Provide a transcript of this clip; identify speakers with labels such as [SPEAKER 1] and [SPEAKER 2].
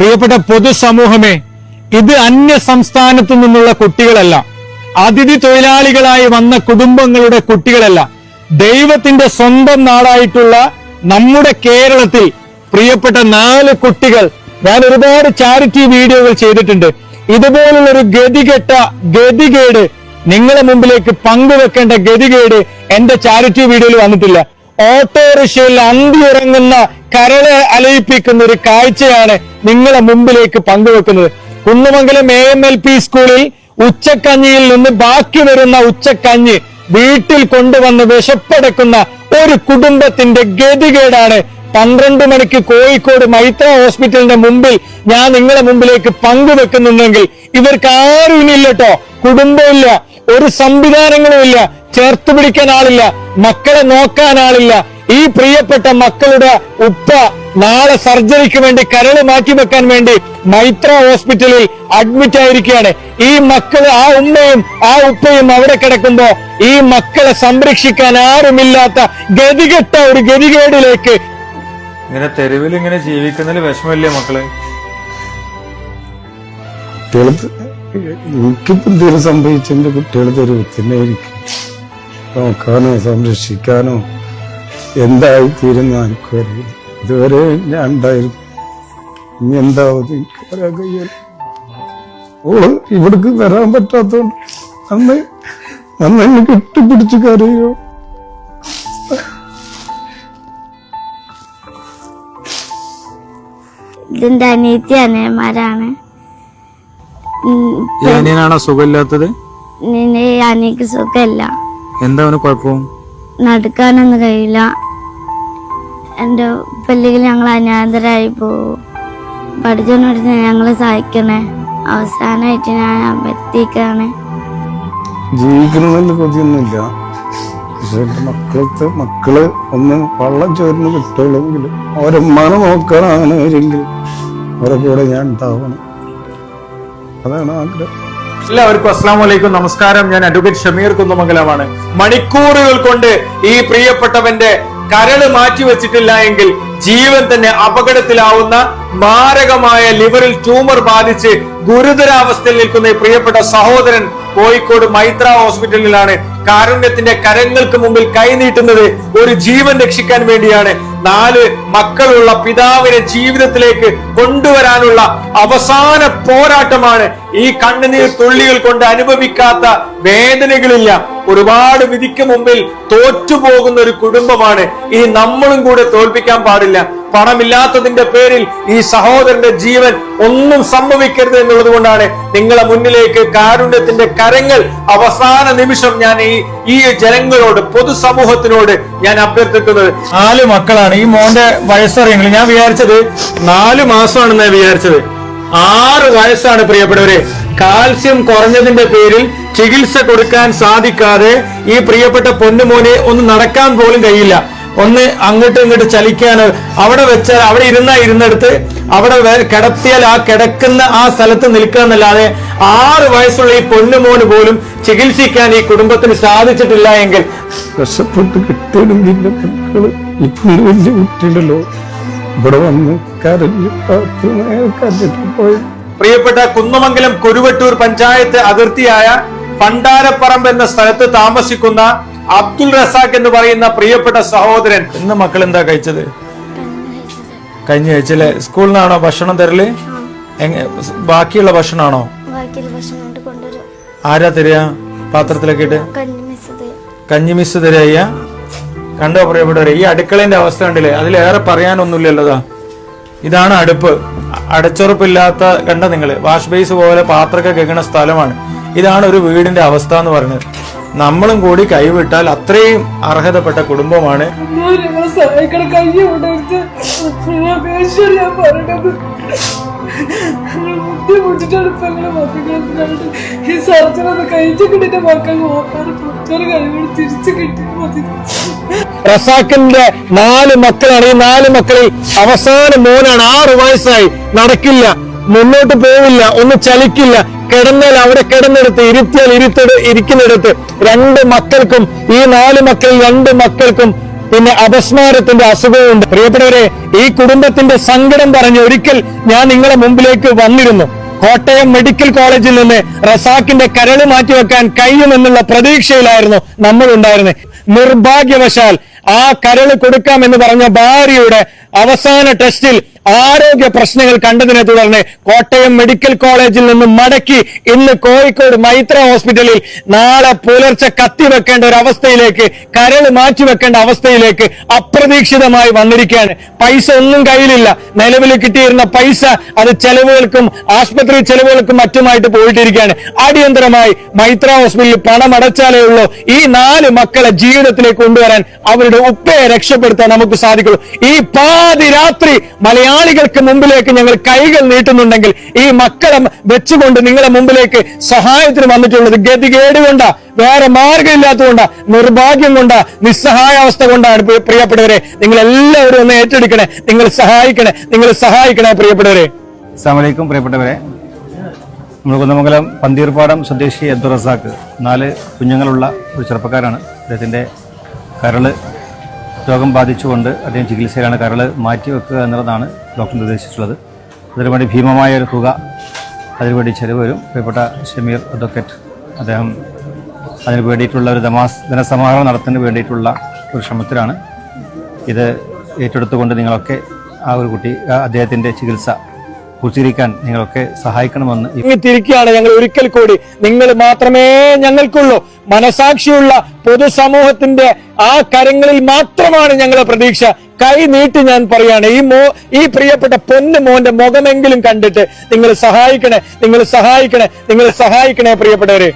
[SPEAKER 1] പ്രിയപ്പെട്ട പൊതുസമൂഹമേ ഇത് അന്യ സംസ്ഥാനത്തു നിന്നുള്ള കുട്ടികളല്ല. അതിഥി തൊഴിലാളികളായി വന്ന കുടുംബങ്ങളുടെ കുട്ടികളല്ല. ദൈവത്തിന്റെ സ്വന്തം നാടായിട്ടുള്ള നമ്മുടെ കേരളത്തിൽ പ്രിയപ്പെട്ട നാല് കുട്ടികൾ ഞാൻ ഒരുപാട് ചാരിറ്റി വീഡിയോകൾ ചെയ്തിട്ടുണ്ട്. ഇതുപോലുള്ള ഒരു ഗതികെട്ട ഗതികേട് നിങ്ങളെ മുമ്പിലേക്ക് പങ്കുവെക്കേണ്ട ഗതികേട് എന്റെ ചാരിറ്റി വീഡിയോയിൽ വന്നിട്ടില്ല. ഓട്ടോറിക്ഷയിൽ അന്തിയുറങ്ങുന്ന കരളെ അലയിപ്പിക്കുന്ന ഒരു കാഴ്ചയാണ് നിങ്ങളെ മുമ്പിലേക്ക് പങ്കുവെക്കുന്നത്. Kunnamangalam A M L P സ്കൂളിൽ ഉച്ചക്കഞ്ഞിയിൽ നിന്ന് ബാക്കി വരുന്ന ഉച്ചക്കഞ്ഞി വീട്ടിൽ കൊണ്ടുവന്ന് വിശപ്പടക്കുന്ന ഒരു കുടുംബത്തിന്റെ ഗതികേടാണ്. പന്ത്രണ്ട് മണിക്ക് കോഴിക്കോട് മൈത്ര ഹോസ്പിറ്റലിന്റെ മുമ്പിൽ ഞാൻ നിങ്ങളെ മുമ്പിലേക്ക് പങ്കുവെക്കുന്നുണ്ടെങ്കിൽ ഇവർക്ക് ആരും ഇനിയില്ല കേട്ടോ കുടുംബമില്ല ഒരു സംവിധാനങ്ങളും ഇല്ല. ചേർത്ത് പിടിക്കാൻ ആളില്ല മക്കളെ നോക്കാൻ ആളില്ല. ഈ പ്രിയപ്പെട്ട മക്കളുടെ ഉപ്പ നാളെ സർജറിക്ക് വേണ്ടി കരൾ മാറ്റി വെക്കാൻ വേണ്ടി മൈത്ര ഹോസ്പിറ്റലിൽ അഡ്മിറ്റ് ആയിരിക്കുകയാണ്. ഈ മക്കൾ ആ ഉമ്മയും ആ ഉപ്പയും അവിടെ കിടക്കുമ്പോ ഈ മക്കളെ സംരക്ഷിക്കാൻ ആരുമില്ലാത്ത ഗതികെട്ട ഒരു ഗതികേടിലേക്ക്
[SPEAKER 2] ഇങ്ങനെ തെരുവിൽ ഇങ്ങനെ ജീവിക്കുന്നതിൽ വിഷമമില്ലേ മക്കൾ?
[SPEAKER 3] കുട്ടികൾ എനിക്കിപ്പോ എന്തെങ്കിലും സംഭവിച്ചെന്റെ കുട്ടികൾ തെരുവ് തന്നെ ആയിരിക്കും നോക്കാനോ സംരക്ഷിക്കാനോ എന്തായി തീരുന്ന എനിക്കറിയില്ല ഇതുവരെ ഞാൻ ഉണ്ടായിരുന്നു ഇനി എന്താവും എനിക്ക് പറയാൻ കഴിയില്ല. ഓൾ ഇവിടേക്ക് വരാൻ പറ്റാത്തോണ്ട് അന്ന് അന്ന് എന്നെ കെട്ടിപ്പിടിച്ച് കരയോ.
[SPEAKER 4] ഇതിന്റെ അനിയത്തി അനിയന്മാരാണ്.
[SPEAKER 2] സുഖമില്ലാത്തത്?
[SPEAKER 4] അനിയക്ക് സുഖമില്ല.
[SPEAKER 2] എന്താ അവന് കുഴപ്പം?
[SPEAKER 4] നടക്കാനൊന്നും കഴിയില്ല. എന്റെ പള്ളിയിൽ ഞങ്ങൾ അനാഥരായി പോവും പഠിച്ചോണ്ടിരുന്ന് ഞങ്ങളെ സഹായിക്കണേ. അവസാനമായിട്ട് ഞാൻ അമ്പത്തിക്കാണ്
[SPEAKER 3] ജീവിക്കണമെന്നുള്ള കൊതിയൊന്നുമില്ല. പക്ഷെ എന്റെ മക്കളത്തെ മക്കൾ ഒന്ന് വള്ളം ചോരുന്ന കിട്ടുള്ളൂങ്കിൽ ഓരമ്മാനെ നോക്കണം അങ്ങനെ വരെങ്കിൽ അവരെ കൂടെ ഞാൻ ഉണ്ടാവണം. അതാണ് ആഗ്രഹം.
[SPEAKER 1] എല്ലാവർക്കും അസ്സാം വലൈക്കും നമസ്കാരം. ഞാൻ അഡ്വക്കേറ്റ് ഷമീർ കുന്നമംഗലമാണ്. മണിക്കൂറുകൾ കൊണ്ട് ഈ പ്രിയപ്പെട്ടവന്റെ കരൾ മാറ്റി വെച്ചിട്ടില്ല എങ്കിൽ ജീവൻ തന്നെ അപകടത്തിലാവുന്ന മാരകമായ ലിവറിൽ ട്യൂമർ ബാധിച്ച് ഗുരുതരാവസ്ഥയിൽ നിൽക്കുന്ന ഈ പ്രിയപ്പെട്ട സഹോദരൻ കോഴിക്കോട് മൈത്ര ഹോസ്പിറ്റലിലാണ് കാരുണ്യത്തിന്റെ കരങ്ങൾക്ക് മുമ്പിൽ കൈനീട്ടുന്നത് ഒരു ജീവൻ രക്ഷിക്കാൻ വേണ്ടിയാണ്. നാല് മക്കളുള്ള പിതാവിനെ ജീവിതത്തിലേക്ക് കൊണ്ടുവരാനുള്ള അവസാന പോരാട്ടമാണ് ഈ കണ്ണുനീർ തുള്ളികൾ കൊണ്ട് അനുഭവിക്കാത്ത വേദനകളില്ല. ഒരുപാട് വിധിക്ക് മുമ്പിൽ തോറ്റുപോകുന്ന ഒരു കുടുംബമാണ്. ഇനി നമ്മളും കൂടെ തോൽപ്പിക്കാൻ പാടില്ല. പണമില്ലാത്തതിന്റെ പേരിൽ ഈ സഹോദരന്റെ ജീവൻ ഒന്നും സംഭവിക്കരുത് എന്നുള്ളത് കൊണ്ടാണ് നിങ്ങളെ മുന്നിലേക്ക് കാരുണ്യത്തിന്റെ കരങ്ങൾ അവസാന നിമിഷം ഞാൻ ഈ ഈ ജനങ്ങളോട് പൊതുസമൂഹത്തിനോട് ഞാൻ അഭ്യർത്ഥിക്കുന്നത്. നാല് മക്കളാണ്. ഈ മോന്റെ വയസ്സറിയെങ്കിൽ ഞാൻ വിചാരിച്ചത് നാല് മാസമാണെന്ന് വിചാരിച്ചത്. ആറ് വയസ്സാണ് പ്രിയപ്പെട്ടവരെ. കാൽസ്യം കുറഞ്ഞതിന്റെ പേരിൽ ചികിത്സ കൊടുക്കാൻ സാധിക്കാതെ ഈ പ്രിയപ്പെട്ട പൊന്നുമോനെ ഒന്ന് നടക്കാൻ പോലും കഴിയില്ല. ഒന്ന് അങ്ങോട്ടും ഇങ്ങോട്ട് ചലിക്കാനോ അവിടെ വെച്ചാൽ അവിടെ ഇരുന്ന ഇരുന്നെടുത്ത് അവിടെ കിടത്തിയാൽ ആ കിടക്കുന്ന ആ സ്ഥലത്ത് നിൽക്കുക എന്നല്ലാതെ ആറ് വയസ്സുള്ള ഈ പൊന്നുമോന് പോലും ചികിത്സിക്കാൻ ഈ കുടുംബത്തിന് സാധിച്ചിട്ടില്ല എങ്കിൽ
[SPEAKER 3] കഷ്ടപ്പെട്ട് കിട്ടിയാലും നിന്റെ മക്കൾ ഇപ്പൊ വലിയ കുട്ടിയുണ്ടല്ലോ. ഇവിടെ വന്ന് കരഞ്ഞ് കാത്ത് കരഞ്ഞിട്ട് പോയി.
[SPEAKER 1] പ്രിയപ്പെട്ട കുന്നമംഗലം കുരുവട്ടൂർ പഞ്ചായത്ത് അതിർത്തിയായ പണ്ടാരപ്പറമ്പ് എന്ന സ്ഥലത്ത് താമസിക്കുന്ന അബ്ദുൽ റസാഖ് എന്ന് പറയുന്ന പ്രിയപ്പെട്ട സഹോദരൻ. ഇന്ന് മക്കൾ എന്താ കഴിച്ചത്? കഞ്ഞി കഴിച്ചല്ലേ? സ്കൂളിൽ നിന്നാണോ ഭക്ഷണം തരൽ? ബാക്കിയുള്ള ഭക്ഷണമാണോ ആരാ തരിക? പാത്രത്തിലൊക്കെ ഇട്ട്?
[SPEAKER 4] കഞ്ഞി മിസ്
[SPEAKER 1] തരിക കണ്ടോ പ്രിയപ്പെട്ടവരെ ഈ അടുക്കളേന്റെ അവസ്ഥ കണ്ടില്ലേ? അതിലേറെ പറയാനൊന്നുമില്ലല്ലോതാ ഇതാണ് അടുപ്പ്. അടച്ചുറപ്പില്ലാത്ത കണ്ട നിങ്ങൾ? വാഷ് ബേസ് പോലെ പാത്രമൊക്കെ കേൾക്കുന്ന സ്ഥലമാണ്. ഇതാണ് ഒരു വീടിന്റെ അവസ്ഥ എന്ന് പറയുന്നത്. നമ്മളും കൂടി കൈവിട്ടാൽ അത്രയും അർഹതപ്പെട്ട കുടുംബമാണ്.
[SPEAKER 5] ഈ സർജറി ഒന്ന് കഴിച്ചു കിട്ടിയിട്ട് മക്കൾ നോക്കാൻ പുറത്തൊരു കഴിവുകൾ തിരിച്ചു കിട്ടിയാൽ
[SPEAKER 1] റസാഖിന്റെ നാല് മക്കളാണ്. ഈ നാല് മക്കളിൽ അവസാന മോനാണ്. ആറ് വയസ്സായി. നടക്കില്ല. മുന്നോട്ട് പോവില്ല ഒന്ന് ചലിക്കില്ല. കിടന്നാൽ അവിടെ കിടന്നെടുത്ത് ഇരുത്തിയാൽ ഇരുത്തട് ഇരിക്കുന്നിടത്ത് രണ്ട് മക്കൾക്കും ഈ നാല് മക്കൾ രണ്ട് മക്കൾക്കും പിന്നെ അപസ്മാരത്തിന്റെ അസുഖമുണ്ട് പ്രിയപ്പെട്ടവരെ ഈ കുടുംബത്തിന്റെ സങ്കടം പറഞ്ഞ് ഒരിക്കൽ ഞാൻ നിങ്ങളെ മുമ്പിലേക്ക് വന്നിരുന്നു. കോട്ടയം മെഡിക്കൽ കോളേജിൽ നിന്ന് റസാക്കിന്റെ കരൾ മാറ്റിവെക്കാൻ കഴിയുമെന്നുള്ള പ്രതീക്ഷയിലായിരുന്നു നമ്മൾ ഉണ്ടായിരുന്നത് നിർഭാഗ്യവശാൽ ആ കരൾ കൊടുക്കാമെന്ന് പറഞ്ഞ ഭാര്യയുടെ അവസാന ടെസ്റ്റിൽ ആരോഗ്യ പ്രശ്നങ്ങൾ കണ്ടതിനെ തുടർന്ന് കോട്ടയം മെഡിക്കൽ കോളേജിൽ നിന്ന് മടക്കി ഇന്ന് കോഴിക്കോട് മൈത്ര ഹോസ്പിറ്റലിൽ നാളെ പുലർച്ചെ കത്തിവെക്കേണ്ട ഒരു അവസ്ഥയിലേക്ക് കരൾ മാറ്റിവെക്കേണ്ട അവസ്ഥയിലേക്ക് അപ്രതീക്ഷിതമായി വന്നിരിക്കുകയാണ്. പൈസ ഒന്നും കയ്യിലില്ല. നിലവിൽ കിട്ടിയിരുന്ന പൈസ അത് ചെലവുകൾക്കും ആശുപത്രി ചെലവുകൾക്കും മറ്റുമായിട്ട് പോയിട്ടിരിക്കുകയാണ്. അടിയന്തരമായി മൈത്ര ഹോസ്പിറ്റലിൽ പണം അടച്ചാലേ ഉള്ളൂ. ഈ നാല് മക്കളെ ജീവിതത്തിലേക്ക് കൊണ്ടുവരാൻ അവരുടെ ഉപ്പയെ രക്ഷപ്പെടുത്താൻ നമുക്ക് സാധിക്കുള്ളൂ. ഈ പാതി രാത്രി മലയാളികൾക്ക് മുമ്പിലേക്ക് ഞങ്ങൾ കൈകൾ നീട്ടുന്നുണ്ടെങ്കിൽ ഈ മക്കളെ വെച്ചുകൊണ്ട് നിങ്ങളെ മുമ്പിലേക്ക് സഹായത്തിന് വന്നിട്ടുള്ളത് ഗതികേട് കൊണ്ടാ വേറെ മാർഗമില്ലാത്തതുകൊണ്ടാ നിർഭാഗ്യം കൊണ്ടാ നിസ്സഹായാവസ്ഥ കൊണ്ടാണ് പ്രിയപ്പെട്ടവരെ. നിങ്ങൾ എല്ലാവരും ഒന്ന് ഏറ്റെടുക്കണേ. നിങ്ങൾ സഹായിക്കണേ. നിങ്ങൾ സഹായിക്കണേ പ്രിയപ്പെട്ടവരെ.
[SPEAKER 6] അസ്സാമലൈക്കും പ്രിയപ്പെട്ടവരെ. കുന്നമംഗലം പന്തീർപ്പാടം സ്വദേശി അബ്ദുൾ റസാഖ് നാല് കുഞ്ഞുങ്ങളുള്ള ഒരു ചെറുപ്പക്കാരാണ്. അദ്ദേഹത്തിന്റെ കരൾ രോഗം ബാധിച്ചുകൊണ്ട് അദ്ദേഹം ചികിത്സയിലാണ് കരൾ മാറ്റിവെക്കുക എന്നുള്ളതാണ് ഡോക്ടർ നിർദ്ദേശിച്ചിട്ടുള്ളത് അതിനുവേണ്ടി ഭീമമായ ഒരു തുക അതിനുവേണ്ടി ചെലവ് വരും. പ്രിയപ്പെട്ട ഷമീർ അഡ്വക്കേറ്റ് അദ്ദേഹം അതിന് വേണ്ടിയിട്ടുള്ള ഒരു ധമാസ് ധനസമാഹരണം നടത്തുന്നതിന് വേണ്ടിയിട്ടുള്ള ഒരു ശ്രമത്തിലാണ്. ഇത് ഏറ്റെടുത്തുകൊണ്ട് നിങ്ങളൊക്കെ ആ ഒരു കുട്ടി അദ്ദേഹത്തിന്റെ ചികിത്സ പൂർത്തീകരിക്കാൻ നിങ്ങളൊക്കെ സഹായിക്കണമെന്ന്
[SPEAKER 1] തിരിക്കുകയാണ് ഞങ്ങൾ ഒരിക്കൽ കൂടി. നിങ്ങൾ മാത്രമേ ഞങ്ങൾക്കുള്ളൂ. മനസാക്ഷിയുള്ള പൊതുസമൂഹത്തിന്റെ ആ കരങ്ങളിൽ മാത്രമാണ് ഞങ്ങളുടെ പ്രതീക്ഷ. കൈ നീട്ടി ഞാൻ പറയാണ് ഈ മോ ഈ പ്രിയപ്പെട്ട പൊന്നു മോന്റെ മുഖമെങ്കിലും കണ്ടിട്ട് നിങ്ങൾ സഹായിക്കണേ നിങ്ങൾ സഹായിക്കണേ നിങ്ങൾ സഹായിക്കണേ പ്രിയപ്പെട്ടവരെ.